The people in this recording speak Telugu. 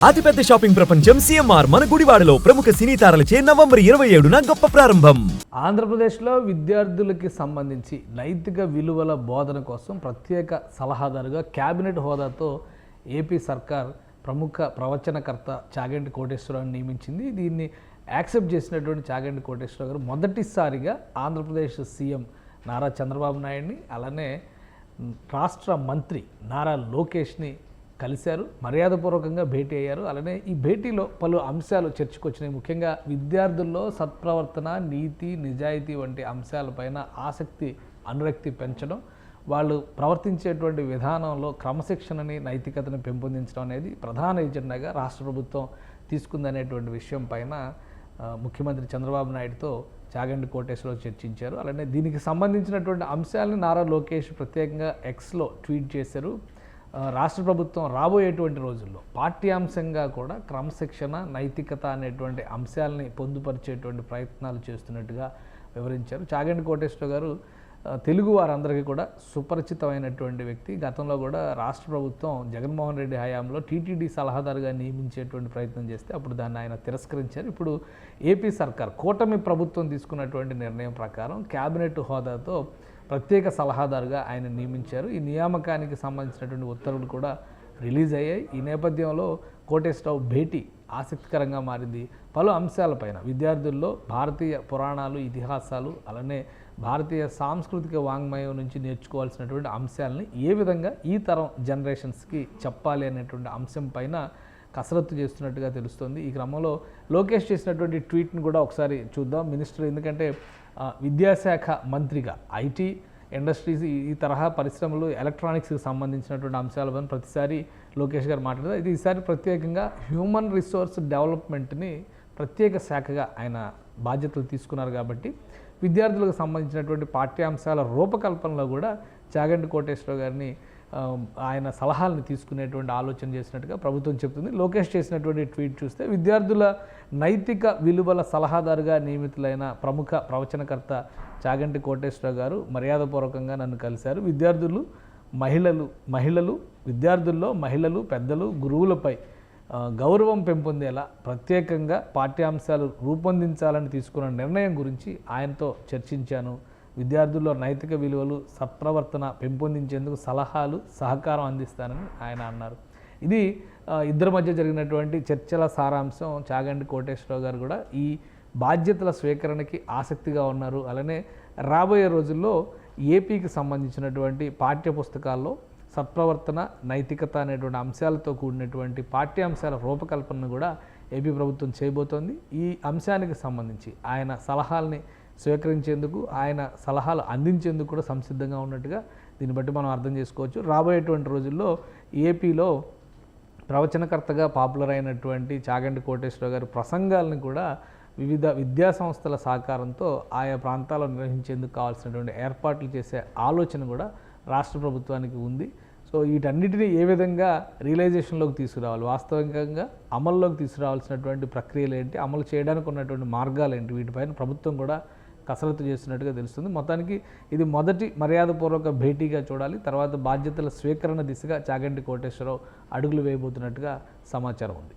అతిపెద్ద షాపింగ్ ప్రపంచం సిఎంఆర్ మన గుడివాడలో ప్రముఖ సినీ తారలచే నవంబర్ ఇరవై ఏడున గొప్ప ప్రారంభం. ఆంధ్రప్రదేశ్లో విద్యార్థులకి సంబంధించి నైతిక విలువల బోధన కోసం ప్రత్యేక సలహాదారుగా కేబినెట్ హోదాతో ఏపీ సర్కార్ ప్రముఖ ప్రవచనకర్త చాగంటి కోటేశ్వరరావుని నియమించింది. దీన్ని యాక్సెప్ట్ చేసినటువంటి చాగంటి కోటేశ్వరరావు గారు మొదటిసారిగా ఆంధ్రప్రదేశ్ సీఎం నారా చంద్రబాబు నాయుడిని అలానే రాష్ట్ర మంత్రి నారా లోకేష్ని కలిశారు మర్యాదపూర్వకంగా భేటీ అయ్యారు. అలానే ఈ భేటీలో పలు అంశాలు చర్చకొచ్చినాయి. ముఖ్యంగా విద్యార్థుల్లో సత్ప్రవర్తన నీతి నిజాయితీ వంటి అంశాలపైన ఆసక్తి అనురక్తి పెంచడం వాళ్ళు ప్రవర్తించేటువంటి విధానంలో క్రమశిక్షణని నైతికతను పెంపొందించడం అనేది ప్రధాన ఎజెండాగా రాష్ట్ర ప్రభుత్వం తీసుకుందనేటువంటి విషయం పైన ముఖ్యమంత్రి చంద్రబాబు నాయుడుతో చాగండి కోటేశ్వరరావు చర్చించారు. అలానే దీనికి సంబంధించినటువంటి అంశాలను నారా లోకేష్ ప్రత్యేకంగా ఎక్స్లో ట్వీట్ చేశారు. రాష్ట్ర ప్రభుత్వం రాబోయేటువంటి రోజుల్లో పాఠ్యాంశంగా కూడా క్రమశిక్షణ నైతికత అనేటువంటి అంశాలని పొందుపరిచేటువంటి ప్రయత్నాలు చేస్తున్నట్టుగా వివరించారు. చాగంటి కోటేశ్వర గారు తెలుగు వారందరికీ కూడా సుపరిచితమైనటువంటి వ్యక్తి. గతంలో కూడా రాష్ట్ర ప్రభుత్వం జగన్మోహన్ రెడ్డి హయాంలో టీటీడీ సలహాదారుగా నియమించేటువంటి ప్రయత్నం చేస్తే అప్పుడు దాన్ని ఆయన తిరస్కరించారు. ఇప్పుడు ఏపీ సర్కార్ కూటమి ప్రభుత్వం తీసుకున్నటువంటి నిర్ణయం ప్రకారం క్యాబినెట్ హోదాతో ప్రత్యేక సలహాదారుగా ఆయన నియమించారు. ఈ నియామకానికి సంబంధించినటువంటి ఉత్తర్వులు కూడా రిలీజ్ అయ్యాయి. ఈ నేపథ్యంలో కోటేశ్వరరావు భేటీ ఆసక్తికరంగా మారింది. పలు అంశాలపైన విద్యార్థుల్లో భారతీయ పురాణాలు ఇతిహాసాలు అలానే భారతీయ సాంస్కృతిక వాంగ్మయం నుంచి నేర్చుకోవాల్సినటువంటి అంశాలని ఏ విధంగా ఈ తరం జనరేషన్స్కి చెప్పాలి అనేటువంటి అంశం పైన కసరత్తు చేస్తున్నట్టుగా తెలుస్తుంది. ఈ క్రమంలో లోకేష్ చేసినటువంటి ట్వీట్ని కూడా ఒకసారి చూద్దాం. మినిస్టర్ ఎందుకంటే విద్యాశాఖ మంత్రిగా ఐటీ ఇండస్ట్రీస్ ఈ- తరహా పరిశ్రమలు ఎలక్ట్రానిక్స్కి సంబంధించినటువంటి అంశాలపైన ప్రతిసారి లోకేష్ గారు మాట్లాడారు అయితే ఈసారి ప్రత్యేకంగా హ్యూమన్ రిసోర్స్ డెవలప్మెంట్ని ప్రత్యేక శాఖగా ఆయన బాధ్యతలు తీసుకున్నారు కాబట్టి విద్యార్థులకు సంబంధించినటువంటి పాఠ్యాంశాల రూపకల్పనలో కూడా చాగంటి కోటేశ్వరరావు గారిని ఆయన సలహాలను తీసుకునేటువంటి ఆలోచన చేసినట్టుగా ప్రభుత్వం చెప్తుంది. లోకేష్ చేసినటువంటి ట్వీట్ చూస్తే విద్యార్థుల నైతిక విలువల సలహాదారుగా నియమితులైన ప్రముఖ ప్రవచనకర్త చాగంటి కోటేశ్వరరావు గారు మర్యాదపూర్వకంగా నన్ను కలిశారు. విద్యార్థులు మహిళలు మహిళలు విద్యార్థుల్లో మహిళలు పెద్దలు గురువులపై గౌరవం పెంపొందేలా ప్రత్యేకంగా పాఠ్యాంశాలు రూపొందించాలని తీసుకున్న నిర్ణయం గురించి ఆయనతో చర్చించాను. విద్యార్థుల్లో నైతిక విలువలు సత్ప్రవర్తన పెంపొందించేందుకు సలహాలు సహకారం అందిస్తానని ఆయన అన్నారు. ఇది ఇద్దరి మధ్య జరిగినటువంటి చర్చల సారాంశం చాగంటి కోటేశ్వరరావు గారు కూడా ఈ బాధ్యతల స్వీకరణకి ఆసక్తిగా ఉన్నారు. అలానే రాబోయే రోజుల్లో ఏపీకి సంబంధించినటువంటి పాఠ్య పుస్తకాల్లో సత్ప్రవర్తన నైతికత అనేటువంటి అంశాలతో కూడినటువంటి పాఠ్యాంశాల రూపకల్పనను కూడా ఏపీ ప్రభుత్వం చేయబోతోంది. ఈ అంశానికి సంబంధించి ఆయన సలహాల్ని స్వీకరించేందుకు ఆయన సలహాలు అందించేందుకు కూడా సంసిద్ధంగా ఉన్నట్టుగా దీన్ని బట్టి మనం అర్థం చేసుకోవచ్చు. రాబోయేటువంటి రోజుల్లో ఏపీలో ప్రవచనకర్తగా పాపులర్ అయినటువంటి చాగంటి కోటేశ్వరరావు గారి ప్రసంగాలను కూడా వివిధ విద్యా సంస్థల సహకారంతో ఆయా ప్రాంతాల్లో నిర్వహించేందుకు కావాల్సినటువంటి ఏర్పాట్లు చేసే ఆలోచన కూడా రాష్ట్ర ప్రభుత్వానికి ఉంది. సో వీటన్నిటిని ఏ విధంగా రియలైజేషన్లోకి తీసుకురావాలి? వాస్తవికంగా అమల్లోకి తీసుకురావాల్సినటువంటి ప్రక్రియలు ఏంటి? అమలు చేయడానికి ఉన్నటువంటి మార్గాలు ఏంటి? వీటిపైన ప్రభుత్వం కూడా కసరత్తు చేస్తున్నట్టుగా తెలుస్తుంది. మొత్తానికి ఇది మొదటి మర్యాదపూర్వక భేటీగా చూడాలి. తర్వాత బాధ్యతల స్వీకరణ దిశగా చాగంటి కోటేశ్వరరావు అడుగులు వేయబోతున్నట్టుగా సమాచారం ఉంది.